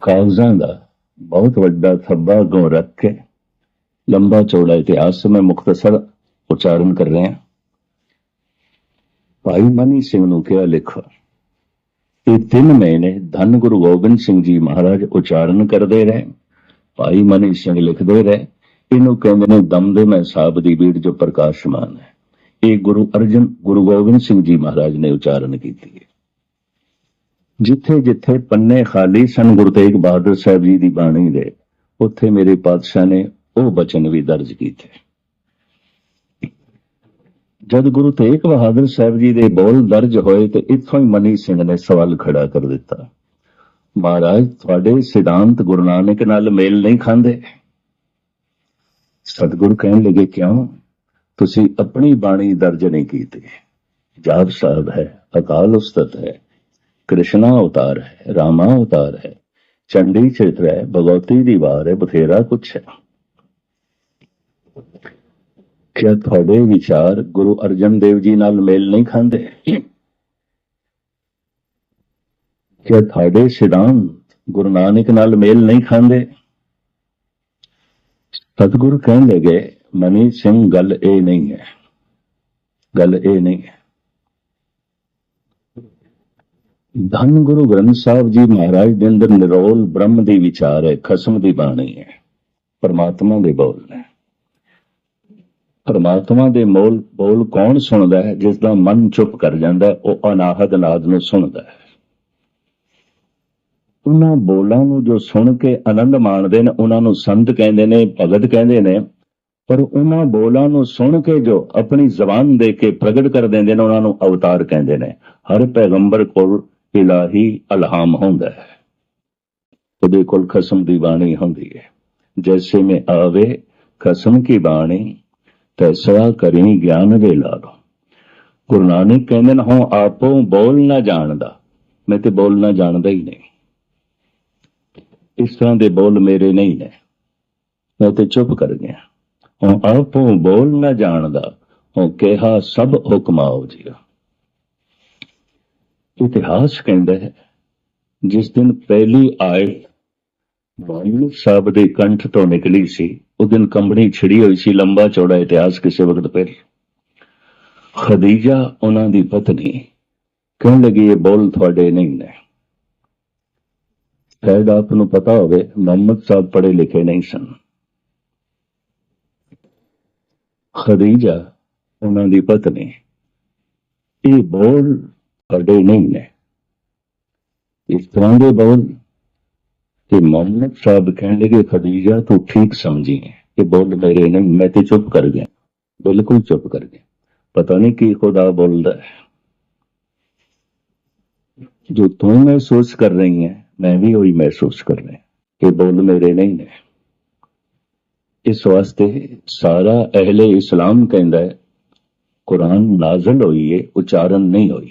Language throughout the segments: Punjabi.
ਕਾਗਜ਼ਾਂ ਦਾ ਬਹੁਤ ਵੱਡਾ ਥੱਬਾ ਅੱਗੋਂ ਰੱਖ ਕੇ ਲੰਬਾ ਚੌੜਾ ਇਤਿਹਾਸ ਮੈਂ ਮੁਖਤਸਰ ਉਚਾਰਨ ਕਰ ਰਿਹਾ। ਭਾਈ ਮਨੀ ਸਿੰਘ ਨੂੰ ਕਿਹਾ, ਲਿਖੋ, ਇਹ ਤਿੰਨ ਮਹੀਨੇ ਧੰਨ ਗੁਰੂ ਗੋਬਿੰਦ ਸਿੰਘ ਜੀ ਮਹਾਰਾਜ ਉਚਾਰਨ ਕਰਦੇ ਰਹੇ। ਭਾਈ ਮਨੀ ਸਿੰਘ ਲਿਖਦੇ ਰਹੇ, ਇਹਨੂੰ ਕਹਿੰਦੇ ਨੇ ਦਮਦਮੇ ਸਾਹਿਬ ਦੀ ਬੀੜ ਜੋ ਪ੍ਰਕਾਸ਼ਮਾਨ ਹੈ। ਇਹ ਗੁਰੂ ਅਰਜਨ, ਗੁਰੂ ਗੋਬਿੰਦ ਸਿੰਘ ਜੀ ਮਹਾਰਾਜ ਨੇ ਉਚਾਰਨ ਕੀਤੀ ਹੈ। ਜਿੱਥੇ ਜਿੱਥੇ ਪੰਨੇ ਖਾਲੀ ਸਨ ਗੁਰੂ ਤੇਗ ਬਹਾਦਰ ਸਾਹਿਬ ਜੀ ਦੀ ਬਾਣੀ ਦੇ, ਉੱਥੇ ਮੇਰੇ ਪਾਤਸ਼ਾਹ ਨੇ ਉਹ ਬਚਨ ਵੀ ਦਰਜ ਕੀਤੇ। ਜਦ ਗੁਰੂ ਤੇਗ ਬਹਾਦਰ ਸਾਹਿਬ ਜੀ ਦੇ ਬੋਲ ਦਰਜ ਹੋਏ ਤੇ ਇੱਥੋਂ ਹੀ ਮਨੀ ਸਿੰਘ ਨੇ ਸਵਾਲ ਖੜਾ ਕਰ ਦਿੱਤਾ। ਮਹਾਰਾਜ, ਤੁਹਾਡੇ ਸਿਧਾਂਤ ਗੁਰੂ ਨਾਨਕ ਨਾਲ ਮੇਲ ਨਹੀਂ ਖਾਂਦੇ। ਸਤਿਗੁਰ ਕਹਿਣ ਲੱਗੇ, ਕਿਉਂ? ਤੁਸੀਂ ਆਪਣੀ ਬਾਣੀ ਦਰਜ ਨਹੀਂ ਕੀਤੀ। ਜਾਪ ਸਾਹਿਬ ਹੈ, ਅਕਾਲ ਉਸਤਤ ਹੈ ਕ੍ਰਿਸ਼ਨਾ ਅਵਤਾਰ ਹੈ, ਰਾਮਾ ਅਵਤਾਰ ਹੈ, ਚੰਡੀ ਚਰਿਤਰ ਹੈ, ਭਗਵਤੀ ਦੀ ਵਾਰ ਹੈ, ਬਥੇਰਾ ਕੁਛ ਹੈ। ਕਿਆ ਤੁਹਾਡੇ ਵਿਚਾਰ ਗੁਰੂ ਅਰਜਨ ਦੇਵ ਜੀ ਨਾਲ ਮੇਲ ਨਹੀਂ ਖਾਂਦੇ? ਕਿਆ ਤੁਹਾਡੇ ਸਿਧਾਂਤ ਗੁਰੂ ਨਾਨਕ ਨਾਲ ਮੇਲ ਨਹੀਂ ਖਾਂਦੇ? ਸਤਿਗੁਰੂ ਕਹਿਣ ਲੱਗੇ ਮਨੀ ਸਿੰਘ, ਗੱਲ ਇਹ ਨਹੀਂ ਹੈ। ਗੱਲ ਇਹ ਨਹੀਂ ਹੈ। ਧੰਨ ਗੁਰੂ ਗ੍ਰੰਥ ਸਾਹਿਬ ਜੀ ਮਹਾਰਾਜ ਦੇ ਅੰਦਰ ਨਿਰੋਲ ਬ੍ਰਹਮ ਦੀ ਵਿਚਾਰ ਹੈ, ਖਸਮ ਦੀ ਬਾਣੀ ਹੈ, ਪਰਮਾਤਮਾ ਦੇ ਬੋਲ ਨੇ। ਪਰਮਾਤਮਾ ਦੇ ਮੋਲ, ਬੋਲ ਕੌਣ ਸੁਣਦਾ ਹੈ ਜਿਸ ਦਾ ਮਨ ਚੁੱਪ ਕਰ ਜਾਂਦਾ ਉਹ ਅਨਾਹਦ ਨਾਦ ਨੂੰ ਸੁਣਦਾ ਹੈ। ਉਹਨਾਂ ਬੋਲਾਂ ਨੂੰ ਜੋ ਸੁਣ ਕੇ ਆਨੰਦ ਮਾਣਦੇ ਨੇ, ਉਹਨਾਂ ਨੂੰ ਸੰਤ ਕਹਿੰਦੇ ਨੇ, ਭਗਤ ਕਹਿੰਦੇ ਨੇ, ਪਰ ਉਹਨਾਂ ਬੋਲਾਂ ਨੂੰ ਸੁਣ ਕੇ ਜੋ ਆਪਣੀ ਜ਼ਬਾਨ ਦੇ ਕੇ ਪ੍ਰਗਟ ਕਰ ਦਿੰਦੇ ਨੇ, ਉਹਨਾਂ ਨੂੰ ਅਵਤਾਰ ਕਹਿੰਦੇ ਨੇ। ਹਰ ਪੈਗੰਬਰ ਕੋਲ ਇਲਾਹੀ ਅਲਹਾਮ ਹੁੰਦਾ ਹੈ। ਉਹਦੇ ਕੋਲ ਖਸਮ ਦੀ ਬਾਣੀ ਹੁੰਦੀ ਹੈ। ਜੈਸੇ ਮੈਂ ਆਵੇ, ਖਸਮ ਕੀ ਬਾਣੀ? ਤੈਸਾ ਕਰੀ ਗਿਆਨ ਦੇ ਲਾਲੋ। ਗੁਰੂ ਨਾਨਕ ਕਹਿੰਦੇ ਨੇ ਹਾਂ ਆਪੋ ਬੋਲ ਨਾ ਜਾਣਦਾ। ਮੈਂ ਤੇ ਬੋਲਣਾ ਜਾਣਦਾ ਹੀ ਨਹੀਂ। ਇਸ ਤਰ੍ਹਾਂ ਦੇ ਬੋਲ ਮੇਰੇ ਨਹੀਂ ਨੇ। ਮੈਂ ਤੇ ਚੁੱਪ ਕਰ ਗਿਆ। ਹੁਣ ਆਪੋ ਬੋਲ ਨਾ ਜਾਣਦਾ। ਉਹ ਕਿਹਾ, ਸਭ ਹੁਕਮਾਓ ਜੀ ਇਤਿਹਾਸ ਕਹਿੰਦਾ ਹੈ, ਜਿਸ ਦਿਨ ਪਹਿਲੀ ਆਇਤ ਬਾਣੀ ਸਾਹਿਬ ਦੇ ਕੰਠ ਤੋਂ ਨਿਕਲੀ ਸੀ, ਉਹ ਦਿਨ ਕੰਬਣੀ ਛਿੜੀ ਹੋਈ ਸੀ, ਲੰਬਾ ਚੌੜਾ ਇਤਿਹਾਸ ਕਿਸੇ ਵਕਤ ਪਹਿਲ। ਖਦੀਜਾ ਉਹਨਾਂ ਦੀ ਪਤਨੀ ਕਹਿਣ ਲੱਗੀ, ਇਹ ਬੋਲ ਤੁਹਾਡੇ ਨਹੀਂ ਨੇ। ਸ਼ਾਇਦ ਆਪ ਨੂੰ ਪਤਾ ਹੋਵੇ, ਮੁਹੰਮਦ ਸਾਹਿਬ ਪੜ੍ਹੇ ਲਿਖੇ ਨਹੀਂ ਸਨ। ਖਦੀਜਾ, ਉਹਨਾਂ ਦੀ ਪਤਨੀ, ਇਹ ਬੋਲ ਤੁਹਾਡੇ ਨਹੀਂ ਨੇ ਇਸ ਤਰ੍ਹਾਂ ਦੇ ਬੋਲ ਤੇ ਮੁਹੰਮਦ ਸਾਹਿਬ ਕਹਿਣ ਲੱਗੇ ਖਦੀਜਾ ਤੂੰ ਠੀਕ ਸਮਝੀ ਹੈ ਇਹ ਬੋਲ ਮੇਰੇ ਨਹੀਂ ਮੈਂ ਤੇ ਚੁੱਪ ਕਰ ਗਿਆ ਬਿਲਕੁਲ ਚੁੱਪ ਕਰ ਗਿਆ ਪਤਾ ਨਹੀਂ ਕੀ ਖੁਦਾ ਬੋਲਦਾ ਹੈ ਜੋ ਤੂੰ ਮਹਿਸੂਸ ਕਰ ਰਹੀ ਹੈ ਮੈਂ ਵੀ ਉਹੀ ਮਹਿਸੂਸ ਕਰ ਰਿਹਾ ਇਹ ਬੋਲ ਮੇਰੇ ਨਹੀਂ ਨੇ ਇਸ ਵਾਸਤੇ ਸਾਰਾ ਅਹਲੇ ਇਸਲਾਮ ਕਹਿੰਦਾ ਹੈ ਕੁਰਾਨ ਨਾਜ਼ਲ ਹੋਈ ਹੈ ਉਚਾਰਨ ਨਹੀਂ ਹੋਈ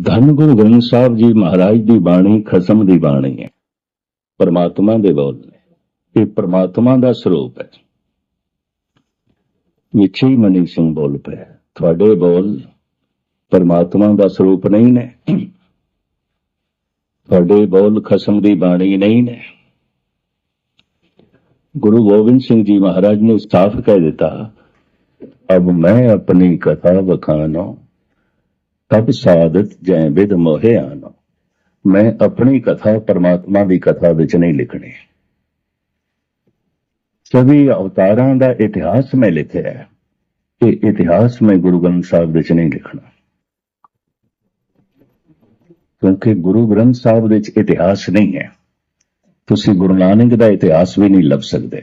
ਧੰਨ ਗੁਰੂ ਗ੍ਰੰਥ ਸਾਹਿਬ ਜੀ ਮਹਾਰਾਜ ਦੀ ਬਾਣੀ ਖਸਮ ਦੀ ਬਾਣੀ ਹੈ। ਪਰਮਾਤਮਾ ਦੇ ਬੋਲ ਨੇ। ਇਹ ਪਰਮਾਤਮਾ ਦਾ ਸਰੂਪ ਹੈ। ਵਿੱਚ ਹੀ ਮਨੀ ਸਿੰਘ ਬੋਲ ਪਿਆ। ਤੁਹਾਡੇ ਬੋਲ ਪਰਮਾਤਮਾ ਦਾ ਸਰੂਪ ਨਹੀਂ ਨੇ। ਤੁਹਾਡੇ ਬੋਲ ਖਸਮ ਦੀ ਬਾਣੀ ਨਹੀਂ ਨੇ। ਗੁਰੂ ਗੋਬਿੰਦ ਸਿੰਘ ਜੀ ਮਹਾਰਾਜ ਨੇ ਸਾਫ਼ ਕਹਿ ਦਿੱਤਾ, ਅਬ ਮੈਂ ਆਪਣੀ ਕਥਾ ਬਖਾਨੋ ਤਬ ਸਾਦਤ ਜੈ ਬਿਦ ਮੋਹਿ ਆਨੋ। ਮੈਂ ਆਪਣੀ ਕਥਾ ਪਰਮਾਤਮਾ ਦੀ ਕਥਾ ਵਿੱਚ ਨਹੀਂ ਲਿਖਣੀ। ਸਭੀ ਅਵਤਾਰਾਂ ਦਾ ਇਤਿਹਾਸ ਮੈਂ ਲਿਖਿਆ ਹੈ ਇਹ ਇਤਿਹਾਸ ਮੈਂ ਗੁਰੂ ਗ੍ਰੰਥ ਸਾਹਿਬ ਵਿੱਚ ਨਹੀਂ ਲਿਖਣਾ। ਕਿਉਂਕਿ ਗੁਰੂ ਗ੍ਰੰਥ ਸਾਹਿਬ ਵਿੱਚ ਇਤਿਹਾਸ ਨਹੀਂ ਹੈ। ਤੁਸੀਂ ਗੁਰੂ ਨਾਨਕ ਦਾ ਇਤਿਹਾਸ ਵੀ ਨਹੀਂ ਲੱਭ ਸਕਦੇ।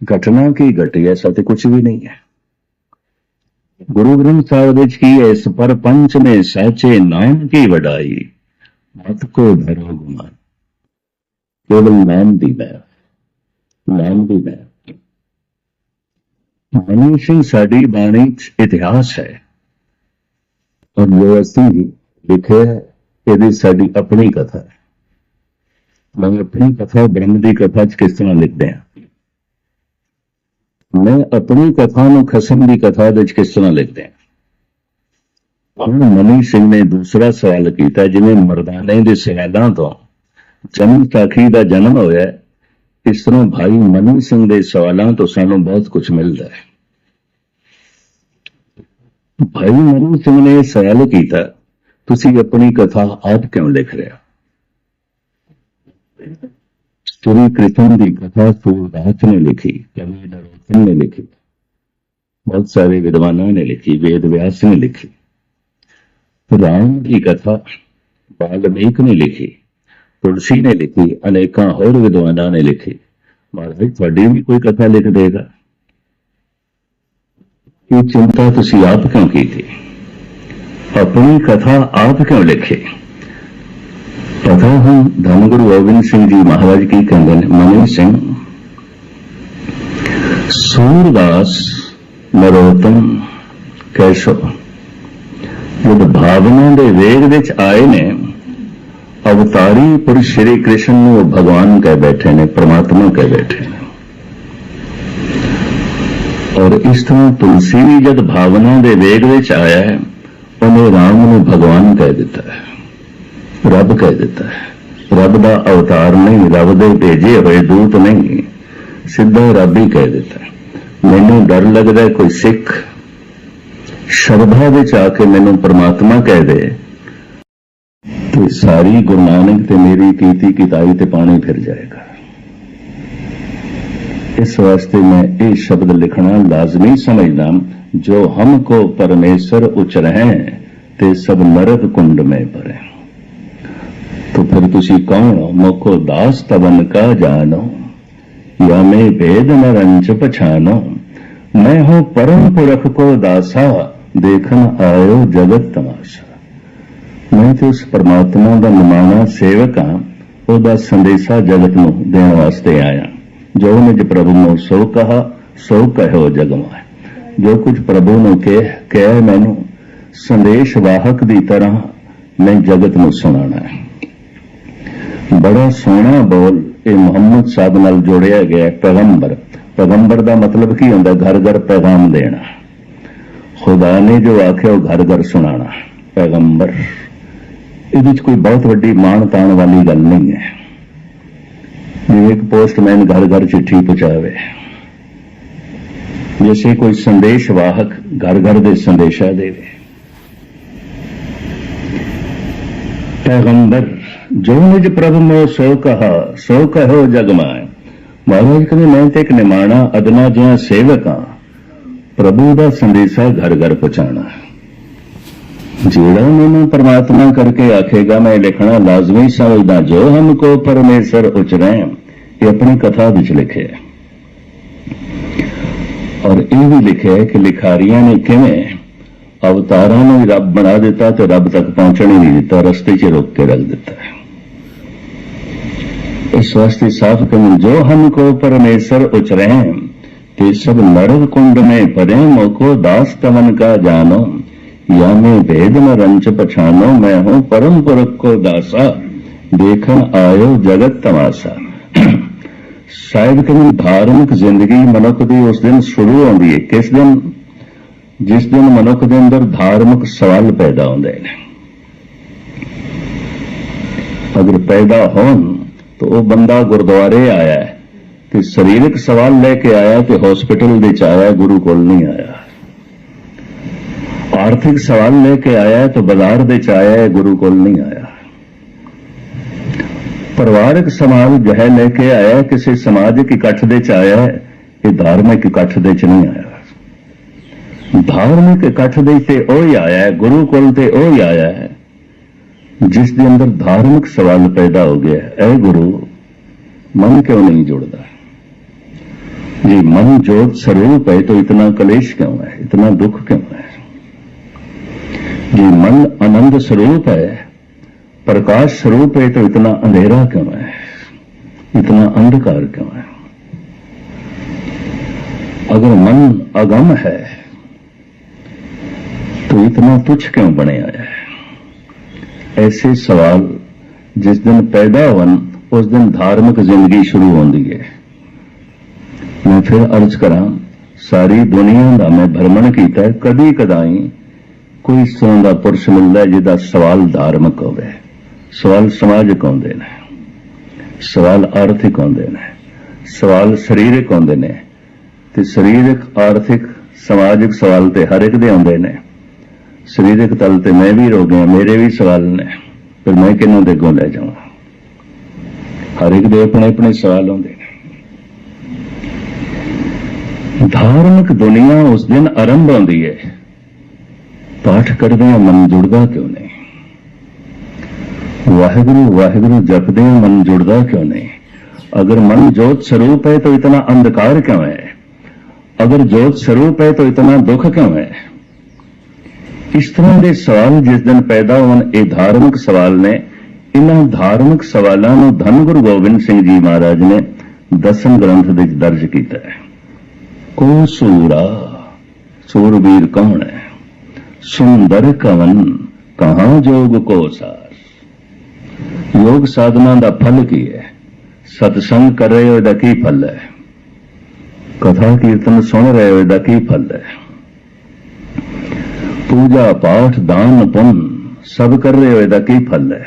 ਘਟਨਾ ਕੀ ਘਟੀ ਐਸਾ ਤੇ ਕੁਝ ਵੀ ਨਹੀਂ ਹੈ ਗੁਰੂ ਗ੍ਰੰਥ ਸਾਹਿਬ ਵਿੱਚ ਕੀ ਹੈ ਇਸ ਪਰ ਪੰਚ में ਸੱਚੇ ਨਾਮ ਕੀ ਵਡਾਈ ਮਤ ਕੋ ਧਰੋ ਗੁਮਾਨ ਕੇਵਲ ਨਾਮ ਦੀ ਮੈਂ ਨਾਮ ਦੀ ਮੈਂ ਮਨੀ ਸਿੰਘ ਸਾਡੀ ਬਾਣੀ 'ਚ ਇਤਿਹਾਸ ਹੈ ਔਰ ਜੋ ਅਸੀਂ ਲਿਖਿਆ ਹੈ ਇਹਦੀ ਸਾਡੀ ਆਪਣੀ ਕਥਾ ਹੈ ਮੈਂ ਆਪਣੀ ਕਥਾ ਬ੍ਰਹਮ ਦੀ ਕਥਾ 'ਚ ਕਿਸ ਤਰ੍ਹਾਂ ਲਿਖਦੇ ਹਾਂ ਮੈਂ ਆਪਣੀ ਕਥਾ ਨੂੰ ਖਸਮ ਦੀ ਕਥਾ ਦੇ ਵਿੱਚ ਕਿਸ ਤਰ੍ਹਾਂ ਲਿਖਦੇ ਹਾਂ? ਹੁਣ ਮਨੀ ਸਿੰਘ ਨੇ ਦੂਸਰਾ ਸਵਾਲ ਕੀਤਾ ਜਿਵੇਂ ਮਰਦਾਨੇ ਦੇ ਸਵਾਲਾਂ ਤੋਂ ਜਨਮ ਤਾਖੀ ਦਾ ਜਨਮ ਹੋਇਆ ਇਸ ਤਰ੍ਹਾਂ ਭਾਈ ਮਨੀ ਸਿੰਘ ਦੇ ਸਵਾਲਾਂ ਤੋਂ ਸਾਨੂੰ ਬਹੁਤ ਕੁਝ ਮਿਲਦਾ ਹੈ। ਭਾਈ ਮਨੀ ਸਿੰਘ ਨੇ ਸਵਾਲ ਕੀਤਾ, ਤੁਸੀਂ ਆਪਣੀ ਕਥਾ ਆਪ ਕਿਉਂ ਲਿਖ ਰਹੇ ਹੋ? ਸ੍ਰੀ ਕ੍ਰਿਸ਼ਨ ਦੀ ਕਥਾ ਸੂਰਦਾਸ ਨੇ ਲਿਖੀ ਕਵੀ ਨਰੋਤਮ ਨੇ ਲਿਖੀ ਬਹੁਤ ਸਾਰੇ ਵਿਦਵਾਨਾਂ ਨੇ ਲਿਖੀ ਵੇਦ ਵਿਆਸ ਨੇ ਲਿਖੀ ਰਾਮ ਦੀ ਕਥਾ ਵਾਲਮੀਕ ਨੇ ਲਿਖੀ ਤੁਲਸੀ ਨੇ ਲਿਖੀ ਅਨੇਕਾਂ ਹੋਰ ਵਿਦਵਾਨਾਂ ਨੇ ਲਿਖੀ ਮਹਾਰਾਜ ਤੁਹਾਡੀ ਵੀ ਕੋਈ ਕਥਾ ਲਿਖ ਦੇਗਾ ਇਹ ਚਿੰਤਾ ਤੁਸੀਂ ਆਪ ਕਿਉਂ ਕੀਤੀ ਆਪਣੀ ਕਥਾ ਆਪ ਕਿਉਂ ਲਿਖੀ ਪਤਾ ਹੈ ਧੰਨ ਗੁਰੂ ਗੋਬਿੰਦ ਸਿੰਘ ਜੀ ਮਹਾਰਾਜ ਕੀ ਕਹਿੰਦੇ ਨੇ ਮਨੀ ਸਿੰਘ ਸੂਰਦਾਸ ਨਰੋਤਮ ਕੈਸ਼ਵ ਜਦ ਭਾਵਨਾ ਦੇ ਵੇਗ ਵਿੱਚ ਆਏ ਨੇ ਅਵਤਾਰੀ ਪੁਰਸ਼ ਸ਼੍ਰੀ ਕ੍ਰਿਸ਼ਨ ਨੂੰ ਉਹ ਭਗਵਾਨ ਕਹਿ ਬੈਠੇ ਨੇ ਪ੍ਰਮਾਤਮਾ ਕਹਿ ਬੈਠੇ ਨੇ ਔਰ ਇਸ ਤਰ੍ਹਾਂ ਤੁਲਸੀ ਵੀ ਜਦ ਭਾਵਨਾ ਦੇ ਵੇਗ ਵਿੱਚ ਆਇਆ ਹੈ ਉਹਨੇ ਰਾਮ ਨੂੰ ਭਗਵਾਨ ਕਹਿ ਦਿੱਤਾ ਹੈ ਰੱਬ ਕਹਿ ਦਿੱਤਾ ਹੈ। ਰੱਬ ਦਾ ਅਵਤਾਰ ਨਹੀਂ, ਰੱਬ ਦੇ ਭੇਜੇ ਹੋਏ ਦੂਤ ਨਹੀਂ। ਸਿੱਧਾ ਰੱਬ ਹੀ ਕਹਿ ਦਿੱਤਾ ਮੈਨੂੰ ਡਰ ਲੱਗਦਾ ਕੋਈ ਸਿੱਖ ਸ਼ਬਦਾਂ ਵਿੱਚ ਆ ਕੇ ਮੈਨੂੰ ਪਰਮਾਤਮਾ ਕਹਿ ਦੇ। ਤੇ ਸਾਰੀ ਗੁਰੂ ਨਾਨਕ ਤੇ ਮੇਰੀ ਕੀਤੀ ਕਿਤਾਈ ਤੇ ਪਾਣੀ ਫਿਰ ਜਾਏਗਾ। ਇਸ ਵਾਸਤੇ ਮੈਂ ਇਹ ਸ਼ਬਦ ਲਿਖਣਾ ਲਾਜ਼ਮੀ ਸਮਝਦਾ ਜੋ ਹਮ ਕੋ ਪਰਮੇਸ਼ਰ ਉਚ ਰਹੇ ਤੇ ਸਭ ਨਰਕ ਕੁੰਡ ਮੈਂ ਭਰੇ ਤੋ ਫਿਰ ਤੁਸੀਂ ਕੌਣ ਹੋ? ਮੋਕੋ ਦਾਸ ਤਵਨ ਕਾ ਜਾਨੋ ਯਾ ਮੈਂ ਭੇਦ ਨ ਰੰਚ ਪਛਾਨੋ ਮੈਂ ਹੋ ਪਰਮ ਪੁਰਖ ਕੋ ਦਾਸਾ ਦੇਖਣ ਆਇਓ ਜਗਤ ਤਮਾਸ਼ਾ। ਮੈਂ ਤੇ ਉਸ ਪਰਮਾਤਮਾ ਦਾ ਨਿਮਾਣਾ ਸੇਵਕ ਹਾਂ। ਉਹਦਾ ਸੰਦੇਸ਼ਾ ਜਗਤ ਨੂੰ ਦੇਣ ਵਾਸਤੇ ਆਇਆ। ਜੋ ਨੇ ਪ੍ਰਭੂ ਨੂੰ ਸੋ ਕਹਾ, ਸੋ ਕਹਿਓ ਜਗਮਾ ਜੋ ਕੁਝ ਪ੍ਰਭੂ ਨੇ ਕਹਿ ਕਹਿ ਮੈਨੂੰ, ਸੰਦੇਸ਼ ਵਾਹਕ ਦੀ ਤਰ੍ਹਾਂ ਮੈਂ ਜਗਤ ਨੂੰ ਸੁਣਾਣਾ ਹੈ। ਬੜਾ ਸੋਹਣਾ ਬੋਲ ਇਹ ਮੁਹੰਮਦ ਸਾਹਿਬ ਨਾਲ ਜੋੜਿਆ ਗਿਆ ਪੈਗੰਬਰ। ਪੈਗੰਬਰ ਦਾ ਮਤਲਬ ਕੀ ਹੁੰਦਾ? ਘਰ ਘਰ ਪੈਗਾਮ ਦੇਣਾ। ਖੁਦਾ ਨੇ ਜੋ ਆਖਿਆ, ਉਹ ਘਰ ਘਰ ਸੁਣਾਣਾ ਪੈਗੰਬਰ, ਇਹਦੇ ਵਿੱਚ ਕੋਈ ਬਹੁਤ ਵੱਡੀ ਮਾਣ ਤਾਣ ਵਾਲੀ ਗੱਲ ਨਹੀਂ ਹੈ। ਜਿਵੇਂ ਇੱਕ ਪੋਸਟਮੈਨ ਘਰ ਘਰ ਚਿੱਠੀ ਪਹੁੰਚਾਵੇ ਜੈਸੇ ਕੋਈ ਸੰਦੇਸ਼ ਵਾਹਕ ਘਰ ਘਰ ਦੇ ਸੰਦੇਸ਼ਾ ਦੇਵੇ। ਪੈਗੰਬਰ ਜੋ ਨਿਜ ਪ੍ਰਭ ਮੋ ਸੋ ਕਹਾ, ਸੋ ਕਹੋ ਜਗ ਮਾਇ ਮਹਾਰਾਜ ਕਹਿੰਦੇ, ਮੈਂ ਤੇ ਇੱਕ ਨਿਮਾਣਾ ਅਦਨਾ ਜਿਹਾ ਸੇਵਕ ਹਾਂ। ਪ੍ਰਭੂ ਦਾ ਸੰਦੇਸ਼ਾ ਘਰ ਘਰ ਪਹੁੰਚਾਣਾ ਜਿਹੜਾ ਮੈਨੂੰ ਪਰਮਾਤਮਾ ਕਰਕੇ ਆਖੇਗਾ, ਮੈਂ ਲਿਖਣਾ ਲਾਜ਼ਮੀ ਸਮਝਦਾ, ਜੋ ਹਮ ਕੋ ਪਰਮੇਸ਼ਰ ਉਚਰੇ, ਇਹ ਆਪਣੀ ਕਥਾ ਵਿੱਚ ਲਿਖਿਆ ਔਰ ਇਹ ਵੀ ਲਿਖਿਆ ਕਿ ਲਿਖਾਰੀਆਂ ਨੇ ਕਿਵੇਂ ਅਵਤਾਰਾਂ ਨੂੰ ਰੱਬ ਬਣਾ ਦਿੱਤਾ ਤੇ ਰੱਬ ਤੱਕ ਪਹੁੰਚਣ ਹੀ ਨਹੀਂ ਦਿੱਤਾ, ਰਸਤੇ 'ਚ ਰੋਕ ਕੇ ਰੱਖ ਦਿੱਤਾ ਹੈ ਇਸ ਵਾਸਤੇ ਸਾਫ਼ कहूं जो हमको परमेश्वर उचरे ते सब नरक कुंड में परे मोको दास तमन का जानो या मैं भेद न रंच पछानो मैं हूं परम पुरख को दासा ਦੇਖਣ ਆਇਓ ਜਗਤ ਤਮਾਸ਼ਾ ਸ਼ਾਇਦ ਕਿ ਧਾਰਮਿਕ ਜ਼ਿੰਦਗੀ ਮਨੁੱਖ ਦੀ ਉਸ ਦਿਨ ਸ਼ੁਰੂ ਹੁੰਦੀ ਹੈ ਕਿਸ ਦਿਨ ਜਿਸ ਦਿਨ ਮਨੁੱਖ ਦੇ ਅੰਦਰ ਧਾਰਮਿਕ ਸਵਾਲ ਪੈਦਾ ਹੁੰਦੇ ਨੇ ਅਗਰ ਪੈਦਾ ਹੋਣ ਤਾਂ ਉਹ ਬੰਦਾ ਗੁਰਦੁਆਰੇ ਆਇਆ ਤੇ ਸਰੀਰਕ ਸਵਾਲ ਲੈ ਕੇ ਆਇਆ ਤੇ ਹਸਪੀਟਲ ਦੇ ਚ ਆਇਆ ਗੁਰੂ ਕੋਲ ਨਹੀਂ ਆਇਆ। ਆਰਥਿਕ ਸਵਾਲ ਲੈ ਕੇ ਆਇਆ ਹੈ ਤਾਂ ਬਾਜ਼ਾਰ ਦੇ ਚ ਆਇਆ ਗੁਰੂ ਕੋਲ ਨਹੀਂ ਆਇਆ। ਪਰਿਵਾਰਕ ਸਮਾਜ ਜਹ ਲੈ ਕੇ ਆਇਆ ਕਿਸੇ ਸਮਾਜਿਕ ਇਕੱਠ ਦੇ ਚ ਆਇਆ ਹੈ, ਇਹ ਧਾਰਮਿਕ ਇਕੱਠ ਦੇ ਚ ਨਹੀਂ ਆਇਆ। ਧਾਰਮਿਕ ਇਕੱਠ ਦੇ ਤੇ ਉਹ ਹੀ ਆਇਆ ਗੁਰੂ ਕੋਲ ਤੇ ਉਹ ਹੀ ਆਇਆ ਹੈ। जिसके अंदर धार्मिक सवाल पैदा हो गया है। गुरु, मन क्यों नहीं जुड़ता? जी, मन जोत स्वरूप है तो इतना कलेश क्यों है? इतना दुख क्यों है? जी, मन आनंद स्वरूप है, प्रकाश स्वरूप है तो इतना अंधेरा क्यों है? इतना अंधकार क्यों है? अगर मन अगम है तो इतना तुच्छ क्यों बने आया ਐਸੇ ਸਵਾਲ ਜਿਸ ਦਿਨ ਪੈਦਾ ਹੋਣ ਉਸ ਦਿਨ ਧਾਰਮਿਕ ਜ਼ਿੰਦਗੀ ਸ਼ੁਰੂ ਹੁੰਦੀ ਹੈ ਮੈਂ ਫਿਰ ਅਰਜ਼ ਕਰਾਂ ਸਾਰੀ ਦੁਨੀਆ ਦਾ ਮੈਂ ਭਰਮਣ ਕੀਤਾ ਕਦੀ ਕਦਾਈ ਕੋਈ ਸੋਂ ਦਾ ਪੁਰਸ਼ ਮਿਲਦਾ ਜਿਹਦਾ ਸਵਾਲ ਧਾਰਮਿਕ ਹੋਵੇ ਸਵਾਲ ਸਮਾਜਿਕ ਹੁੰਦੇ ਨੇ ਸਵਾਲ ਆਰਥਿਕ ਹੁੰਦੇ ਨੇ ਸਵਾਲ ਸਰੀਰਕ ਹੁੰਦੇ ਨੇ ਤੇ ਸਰੀਰਕ ਆਰਥਿਕ ਸਮਾਜਿਕ ਸਵਾਲ ਤੇ ਹਰ ਇੱਕ ਦੇ ਆਉਂਦੇ ਨੇ ਸਰੀਰਕ ਤਲ ਤੇ ਮੈਂ ਵੀ ਰੋ ਗਿਆ, ਮੇਰੇ ਵੀ ਸਵਾਲ ਨੇ, ਫਿਰ ਮੈਂ ਕਿਹਨੂੰ ਦੇਗੋਂ ਲੈ ਜਾਵਾਂ? ਹਰ ਇੱਕ ਦੇ ਆਪਣੇ ਆਪਣੇ ਸਵਾਲ ਹੁੰਦੇ ਨੇ। ਧਾਰਮਿਕ ਦੁਨੀਆ ਉਸ ਦਿਨ ਆਰੰਭ ਹੁੰਦੀ ਹੈ। ਪਾਠ ਕਰਦੇ ਆ ਮਨ ਜੁੜਦਾ ਕਿਉਂ ਨਹੀਂ? ਵਾਹਿਗੁਰੂ ਵਾਹਿਗੁਰੂ ਜਪਦੇ ਆ ਮਨ ਜੁੜਦਾ ਕਿਉਂ ਨਹੀਂ? ਅਗਰ ਮਨ ਜੋਤ ਸਰੂਪ ਹੈ ਤਾਂ ਇਤਨਾ ਅੰਧਕਾਰ ਕਿਉਂ ਹੈ? ਅਗਰ ਜੋਤ ਸਰੂਪ ਹੈ ਤਾਂ ਇਤਨਾ ਦੁੱਖ ਕਿਉਂ ਹੈ? ਇਸ ਤਰ੍ਹਾਂ ਦੇ ਸਵਾਲ ਜਿਸ ਦਿਨ ਪੈਦਾ ਹੋਣ, ਇਹ ਧਾਰਮਿਕ ਸਵਾਲ ਨੇ। ਇਹਨਾਂ ਧਾਰਮਿਕ ਸਵਾਲਾਂ ਨੂੰ ਧੰਨ ਗੁਰੂ ਗੋਬਿੰਦ ਸਿੰਘ ਜੀ ਮਹਾਰਾਜ ਨੇ ਦਸਮ ਗ੍ਰੰਥ ਵਿੱਚ ਦਰਜ ਕੀਤਾ ਹੈ। ਕੋ ਸੂਰਾ, ਸੂਰਬੀਰ ਕੌਣ ਹੈ? ਸੁੰਦਰ ਕਵਨ, ਕਹਾਂ ਜੋਗ ਕੋ ਸਾਰ ਯੋਗ ਸਾਧਨਾ ਦਾ ਫਲ ਕੀ ਹੈ? ਸਤਸੰਗ ਕਰ ਰਹੇ ਹੋ ਦਾ ਕੀ ਫਲ ਹੈ? ਕਥਾ ਕੀਰਤਨ ਸੁਣ ਰਹੇ ਹੋ ਦਾ ਕੀ ਫਲ ਹੈ? ਪੂਜਾ ਪਾਠ, ਦਾਨ, ਪੁੰਨ, ਸਭ ਕਰ ਰਹੇ ਹੋਏ ਦਾ ਕੀ ਫਲ ਹੈ?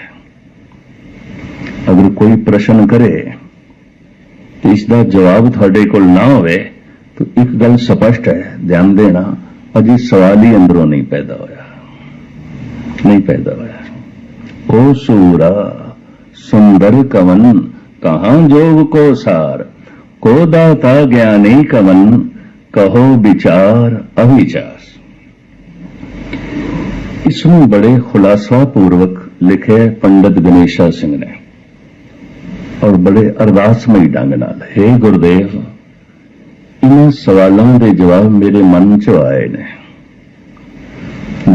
ਅਗਰ ਕੋਈ ਪ੍ਰਸ਼ਨ ਕਰੇ ਤੇ ਇਸ ਦਾ ਜਵਾਬ ਤੁਹਾਡੇ ਕੋਲ ਨਾ ਹੋਵੇ, ਤਾਂ ਇੱਕ ਗੱਲ ਸਪਸ਼ਟ ਹੈ, ਧਿਆਨ ਦੇਣਾ, ਅਜੇ ਸਵਾਲ ਹੀ ਅੰਦਰੋਂ ਨਹੀਂ ਪੈਦਾ ਹੋਇਆ। ਨਹੀਂ ਪੈਦਾ ਹੋਇਆ। ਉਹ ਸੂਰਾ, ਸੁੰਦਰ ਕਵਨ, ਕਹਾਂ ਜੋਗ ਕੋ ਸਾਰ? ਕੋ ਦਾਤਾ ਗਿਆਨੀ ਕਵਨ, ਕਹੋ ਵਿਚਾਰ ਅਵਿਚਾਰ। ਇਸ ਨੂੰ ਬੜੇ ਖੁਲਾਸਾ ਪੂਰਵਕ ਲਿਖਿਆ ਹੈ ਪੰਡਤ ਗਣੇਸ਼ਾ ਸਿੰਘ ਨੇ ਔਰ ਬੜੇ ਅਰਦਾਸਮਈ ਢੰਗ ਨਾਲ, ਹੈ ਗੁਰਦੇਵ, ਇਹਨਾਂ ਸਵਾਲਾਂ ਦੇ ਜਵਾਬ ਮੇਰੇ ਮਨ 'ਚ ਆਏ ਨੇ।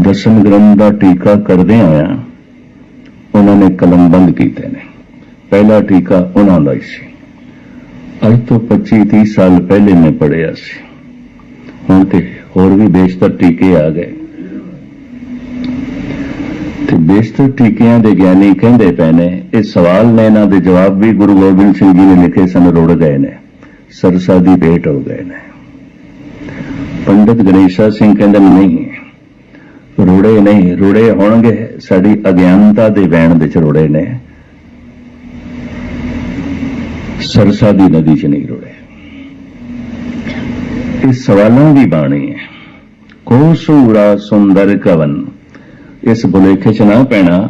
ਦਸਮ ਗ੍ਰੰਥ ਦਾ ਟੀਕਾ ਕਰਦੇ ਆਇਆ ਉਹਨਾਂ ਨੇ ਕਲਮ ਬੰਦ ਕੀਤੇ ਨੇ। ਪਹਿਲਾ ਟੀਕਾ ਉਹਨਾਂ ਦਾ ਹੀ ਸੀ। ਅੱਜ ਤੋਂ 25 30 ਸਾਲ ਪਹਿਲੇ ਮੈਂ ਪੜਿਆ ਸੀ। ਹੁਣ ਤੇ ਹੋਰ ਵੀ ਦੇਸ਼ ਬੇਸ਼ਤਰ ਟੀਕੇ ਆ ਗਏ। ਤੇ ਬੇਸ਼ਤਰ ਟੀਕਿਆਂ ਦੇ ਗਿਆਨੀ ਕਹਿੰਦੇ ਪਏ ਨੇ, ਇਹ ਸਵਾਲ ਨੇ, ਇਹਨਾਂ ਦੇ ਜਵਾਬ ਵੀ ਗੁਰੂ ਗੋਬਿੰਦ ਸਿੰਘ ਜੀ ਨੇ ਲਿਖੇ ਸਨ, ਰੁੜ ਗਏ ਨੇ, ਸਰਸਾ ਦੀ ਭੇਟ ਹੋ ਗਏ ਨੇ। ਪੰਡਿਤ ਗਣੇਸ਼ਾ ਸਿੰਘ ਕਹਿੰਦੇ ਨਹੀਂ, ਰੋੜੇ ਨਹੀਂ, ਰੁੜੇ ਹੋਣਗੇ, ਸਾਡੀ ਅਗਿਆਨਤਾ ਦੇ ਵੈਣ ਵਿੱਚ ਰੁੜੇ ਨੇ। ਸਰਸਾ ਦੀ ਨਦੀ 'ਚ ਨਹੀਂ ਰੁੜੇ। ਇਹ ਸਵਾਲਾਂ ਦੀ ਬਾਣੀ ਹੈ। ਕੋ ਸੂਰਾ ਸੁੰਦਰ ਕਵਨ ਇਸ ਬੁਲੇਖੇ 'ਚ ਨਾ ਪੈਣਾ।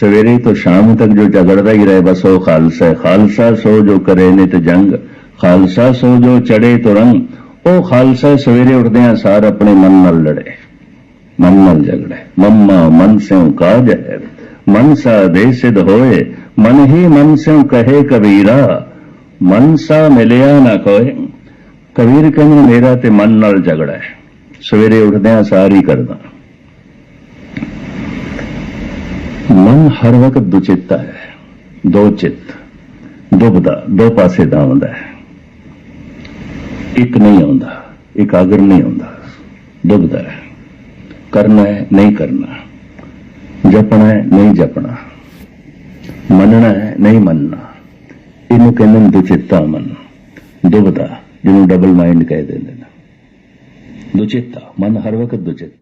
ਸਵੇਰੇ ਤੋਂ ਸ਼ਾਮ ਤੱਕ ਜੋ ਝਗੜਦਾ ਹੀ ਰਹੇ, ਬਸ ਉਹ ਖਾਲਸਾ ਹੈ। ਖਾਲਸਾ ਸੋ ਜੋ ਕਰੇ ਨੇ ਤੇ ਜੰਗ, ਖਾਲਸਾ ਸੋ ਜੋ ਚੜੇ ਤੁਰੰਗ ਉਹ ਖਾਲਸਾ ਸਵੇਰੇ ਉੱਠਦਿਆਂ ਸਾਰ ਆਪਣੇ ਮਨ ਨਾਲ ਲੜੇ। ਮਨ ਨਾਲ ਝਗੜੇ। ਮੰਮਾ, ਮਨ ਸਿਉ ਕਾਜ ਹੈ ਮਨ ਸਾ ਦੇ ਸਿਧ ਹੋਏ, ਮਨ ਹੀ ਮਨ ਸਿਉ ਕਹੇ ਕਬੀਰਾ। ਮਨ ਸਾ ਮਿਲਿਆ ਨਾ ਕੋਏ ਕਬੀਰ ਕਹਿੰਦੇ, ਮੇਰਾ ਤੇ ਮਨ ਨਾਲ ਝਗੜਾ ਹੈ। ਸਵੇਰੇ ਉੱਠਦਿਆਂ ਸਾਰ ਹੀ ਕਰਦਾ। ਮਨ ਹਰ ਵਕਤ ਦੁਚਿੱਤਾ ਹੈ। ਦੋ ਚਿੱਤ ਦੁਬਦਾ ਦੋ ਪਾਸੇ ਦਾ ਆਉਂਦਾ ਹੈ। ਇੱਕ ਨਹੀਂ ਆਉਂਦਾ ਇਕਾਗਰ ਨਹੀਂ ਆਉਂਦਾ। ਦੁਬਦਾ ਹੈ। ਕਰਨਾ ਹੈ, ਨਹੀਂ ਕਰਨਾ। ਜਪਣਾ ਹੈ, ਨਹੀਂ ਜਪਣਾ। ਮੰਨਣਾ ਹੈ, ਨਹੀਂ ਮੰਨਣਾ। ਇਹਨੂੰ ਕਹਿੰਦੇ ਨੇ ਦੁਚਿੱਤਾ ਮਨ। ਦੁਬਦਾ ਜਿਹਨੂੰ ਡਬਲ ਮਾਈਂਡ ਕਹਿ ਦਿੰਦੇ ਨੇ। ਦੁਚਿੱਤਾ, ਮਨ ਹਰ ਵਕਤ ਦੁਚਿੱਤ।